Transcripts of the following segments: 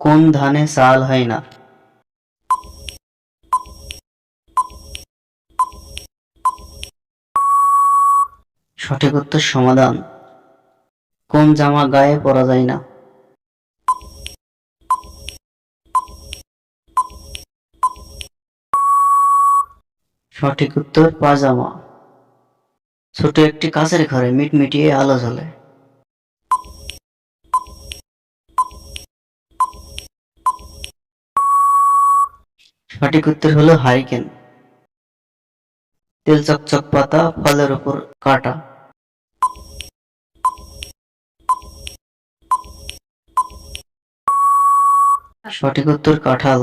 কোন ধানে চাল হয় না? সঠিক উত্তর সমাধান। কোন জামা গায়ে পরা যায় না? সঠিক উত্তর পাজামা। ছোট একটি কাছের ঘরে মিটমিটিয়ে আলো জ্বলে। সঠিক উত্তর হলো হারিকেন তেল চকচক পাতা ফলের উপর কাটা। সঠিক উত্তর কাঁঠাল।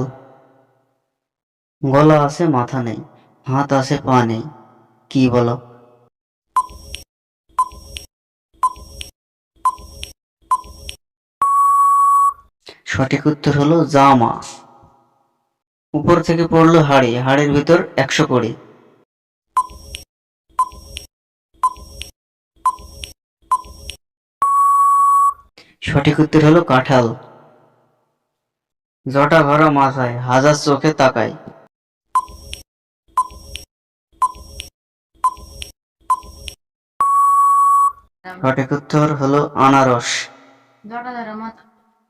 গলা আছে, মাথা নেই। হাত আছে পা নেই। কি বলো? সঠিক উত্তর হলো জামা। উপর থেকে পড়ল হাড়ি, হাড়ির ভিতর একশো কড়ি। সঠিক উত্তর হলো কাঁঠাল। জটা ভরা মাথায়, হাজার চোখে তাকায়। সঠিক উত্তর হলো আনারস।